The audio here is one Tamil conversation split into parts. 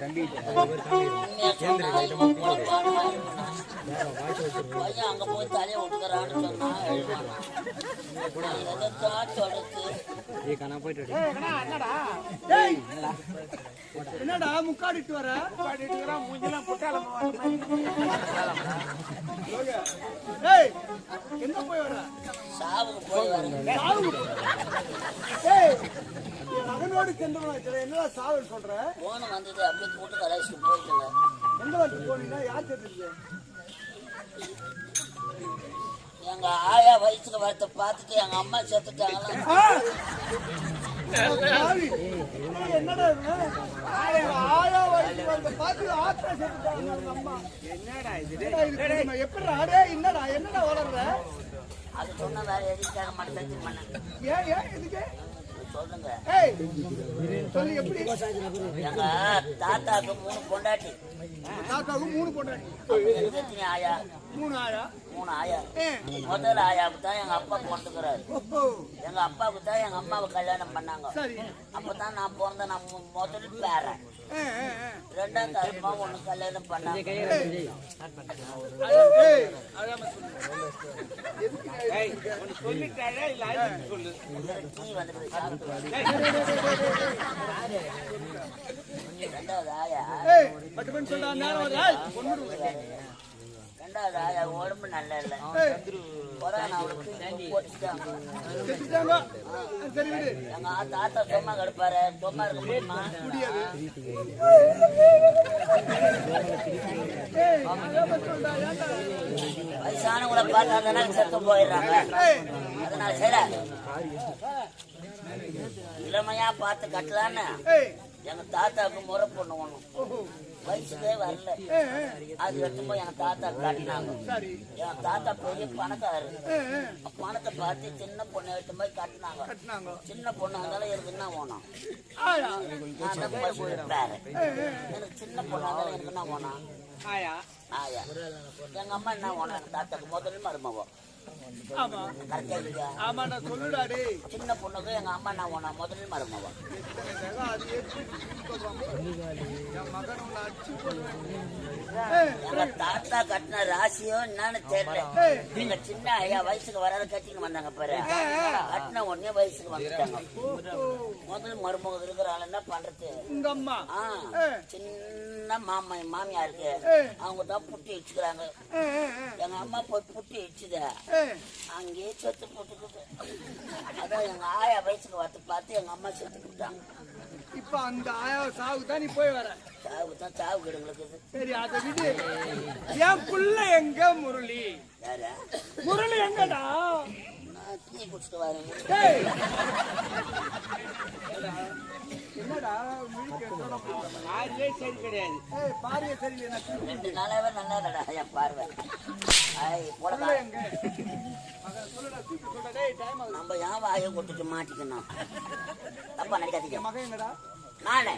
தம்பி பையன் அங்க போய் தலையை விட்டுக்கிறான்னு சொன்னா எதைத்தான் சொல்றது என்னடா? முக்காடிட்டு வர? ஏய் எங்க போய் வர? சாவுக்கு போய் மகனோடு என்னடா சாவு சொல்ற? போன வந்தது அப்படியே கூட்டு கலாய்ச்சிட்டு போயிட்டுங்க எந்த வாட்டி போனீங்கன்னா யார் தெரிஞ்சது எங்க ஆயா வயசுக்கு வரத்த பார்த்துட்டு எங்க அம்மா செத்துட்டாங்களா? என்னடா இது? ஆயா ஆயா வயசு வந்து பார்த்து ஆத்தா செத்துட்டாங்க அவங்க அம்மா? என்னடா இது? தெரியுமா? எப்படிடா? அடே என்னடா? என்னடா வளர்ற? அது சொன்ன வேற எதுக்காக மட்டும் பண்ணேன் ஏன் சொல்லுங்க. ஏய் சொல்லு எப்படி? எங்க தாத்தாக்கு மூணு பொண்டாட்டி. உங்க தாத்தாவுக்கு மூணு பொண்டாட்டி மூணு ஆயா? மூணு ஆயா. முதல் ஆயாவுக்கு தான் எங்க அப்பா பிறந்துக்கிறாரு. எங்க அப்பாவுக்கு தான் எங்க அம்மாவை கல்யாணம் பண்ணாங்க. அப்பதான் நான் பிறந்த நான் முதல் பேரன். ரெண்டாம் தரமா ஒண்ணு கல்யாணம் பண்ணாங்க. ரெண்டாவது ஆயா. ரெண்டாவது? உடம்பு நல்லா இல்ல ஏய் கொரோனா அவளுக்கு போட்டுட்டாங்க செத்துட்டாங்க. சரி விடு. எங்க தாத்தா சும்மா கிடப்பாரு. சும்மா இருக்க முடியுமா? வயசானவங்கள பார்த்தா செத்து போயிடுறாங்க. ஏய். அதனால சரி இளமையா பார்த்து கட்டலான்னு எங்க தாத்தாவுக்கு முறை பொண்ணு ஒண்ணும் வயசுக்கே வரல. அது எடுத்து போய் எங்க தாத்தா கட்டினாங்க. என் தாத்தா பெரிய ஏய் பணத்தை பார்த்து சின்ன பொண்ணை எடுத்து போய் கட்டினாங்க. சின்ன பொண்ணு இருந்தாலும் எனக்கு என்ன ஏய் எனக்கு சின்ன பொண்ணு இருந்தாலும் எனக்கு என்ன வேணும்? ஆயா. ஆயா. எங்க அம்மா என்ன வேணும்? எங்க தாத்தாக்கு முதல்ல மருமகம். ஆமா. ஆமா நான் சொல்லுடா டேய் சின்ன பொண்ணுக்கு எங்க அம்மா என்ன வேணும் முதல்ல கொல்லுவான். எங்க தாத்தா கட்டின ராசியோ என்னன்னு தெரியல. நீங்க சின்ன ஐயா வயசுக்கு வராத கட்டின்னு வந்தாங்க பாரு. கட்டின உடனே வயசுக்கு வந்துட்டாங்க. முதல் மருமகம் இருக்கிற ஆள் என்ன பண்றது? உங்க சின்ன மாமா மாமியா இருக்கு ஏய். அவங்க தான் புட்டி வச்சுக்கிறாங்க. எங்க அம்மா போய் புட்டி வச்சுத. அங்கேயே செத்து போட்டுக்குது அதான் எங்க ஆயா வயசுக்கு வரத்து பார்த்து எங்க அம்மா செத்து போட்டாங்க இப்ப அந்த ஆயா சாவுக்கு தான் நீ போய் வர? சாவு தான் சாவு கிடங்களுக்கு சரி அதை விடு. என் புள்ள எங்க முரளி? முரளி எங்கடா? நான் டீ குடிச்சிட்டு வரேன். ரெண்டு நாளாவே நல்லா இல்லடா என் பார்வை மகன் நம்ம ஏன் வாயை கொடுத்துட்டு மாட்டிக்கணும் தப்பா நினைக்காதீங்க நானே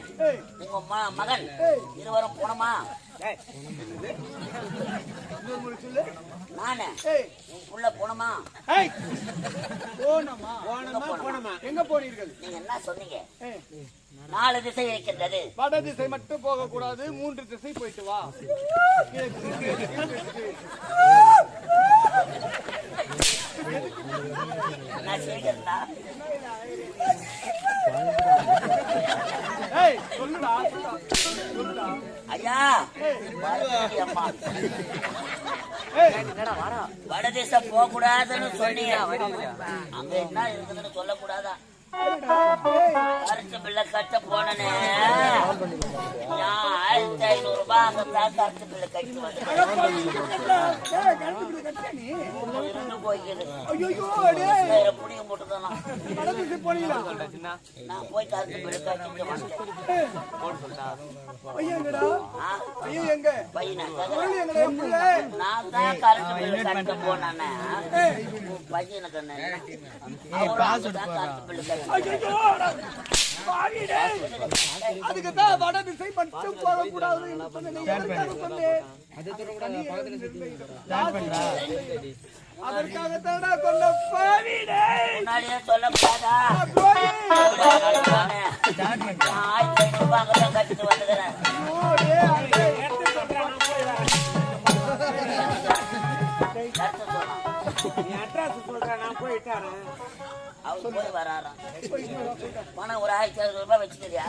உங்க ம- மகன் இருவரும் போனோமா நானே ஏய் உன் போனோமா போனமா போனோமா எங்க போனீர்கள் நீங்க என்ன சொன்னீங்க நாலு திசை இருக்கின்றது வட திசை மட்டும் போக கூடாது மூன்று திசை போயிட்டு வா. ஐயா பார்வதி அம்மா ஏய். வடதிசை போக கூடாதுன்னு சொன்னீங்க. அங்க என்ன இருக்குதுன்னு சொல்லக்கூடாதா? கட்ட போனனே. நான் ஆயிரத்தி ஐநூறு ரூபாய் அந்த தான் கரண்ட் பில்ல கட்டி வந்து ஏய் கண்டுபிடி புடிங்க போட்டுதான் நான் போய் கரண்ட் பில்ல கட்டிட்டு பையனை நான் தான் கரண்ட் கட்ட பையனுக்கு கரண்ட் கட்டி அதுக்கு தான் வட திசை மட்டும் போக சொன்னேன் பாவிடே முன்னாடியே ரூபாய் அங்கதான் கட்டிட்டு வந்துக்கிறேன். நீ அட்ரஸ் சொல்ற நான் போயிட்டாரன் அவர் போய் வராராம். பணம் ஒரு ஆயிரத்தி ஐநூறு ரூபாய் வச்சுக்கிறியா?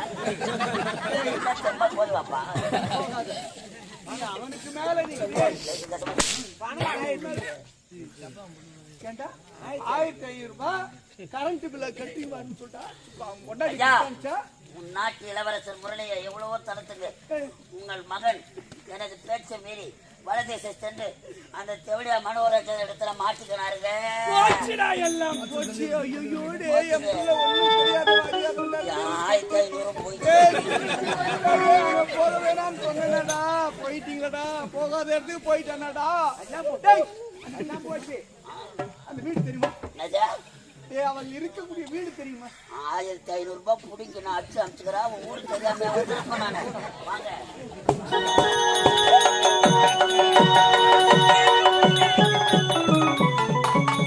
தெம்ப போய் வாப்பா. அவனுக்கு மேல கேட்டா ஆயிரத்தி ஐநூறு ரூபாய் கரண்ட் பில்ல கட்டி சொல்லிட்டா? நாட்டு இளவரசர் முரளியை எவ்வளவோ தரத்துக்கு உங்கள் மகன் எனது பேச்சை மீறி வடதேச சென்று அந்த தெவடியா மனோரஞ்ச இடத்துல மாட்டிக்கினாருங்க. ஆயிரத்தி ஐநூறு போயிட்டு ஏய், அவன் போக வேணாம்னு சொன்னேனடா. போயிட்டீங்களடா. போகாத இடத்துக்கு போயிட்டானடா. போச்சு. அந்த வீடு தெரியுமா? அவள் இருக்கக்கூடிய வீடு தெரியுமா? ஆயிரத்தி ஐநூறு ரூபாய் பிடிங்க நான் அடிச்சு அமிச்சுக்கிறேன் உன் ஊருக்கு தெரியாம வாங்க. Música